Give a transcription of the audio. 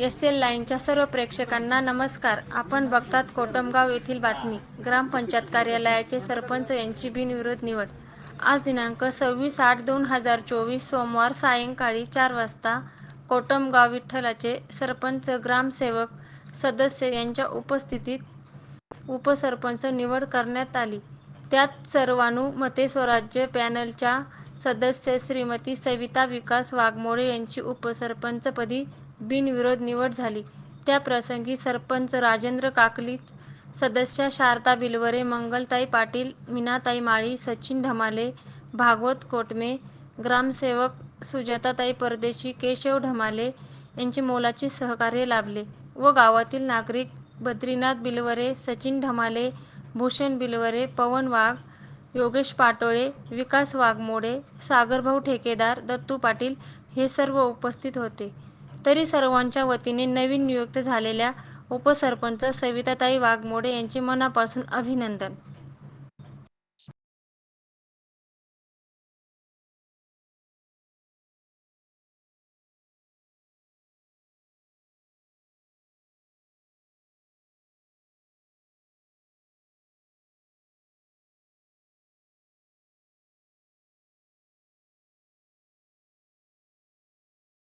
S L लाईनच्या सर्व प्रेक्षकांना नमस्कार. आपण बघतात कोटमगाव येथील बातमी. ग्रामपंचायत कार्यालयाचे सरपंच यांची बिनविरोध निवड. आज दिनांक सव्वीस आठ दोन हजार चोवीस सोमवार सायंकाळी चार वाजता कोटमगाव विठ्ठलाचे सरपंच ग्रामसेवक सदस्य यांच्या उपस्थितीत उपसरपंच निवड करण्यात आली. त्यात सर्वानुमते स्वराज्य पॅनलच्या सदस्य श्रीमती सविता विकास वाघमोडे यांची उपसरपंचपदी बिनविरोध निवड झाली. त्याप्रसंगी सरपंच राजेंद्र काकली सदस्या शारदा बिलवरे मंगलताई पाटील मीनाताई माळी सचिन ढमाले भागवत कोटमे ग्रामसेवक सुजाताताई परदेशी केशव ढमाले यांचे मोलाचे सहकार्य लाभले व गावातील नागरिक बद्रीनाथ बिलवरे सचिन ढमाले भूषण बिलवरे पवन वाघ योगेश पाटोळे विकास वाघमोडे सागरभाऊ ठेकेदार दत्तू पाटील हे सर्व उपस्थित होते. तरी सर्वांच्या वतीने नवीन नियुक्त झालेल्या उपसरपंच सविताताई वाघमोडे यांचे मनापासून अभिनंदन.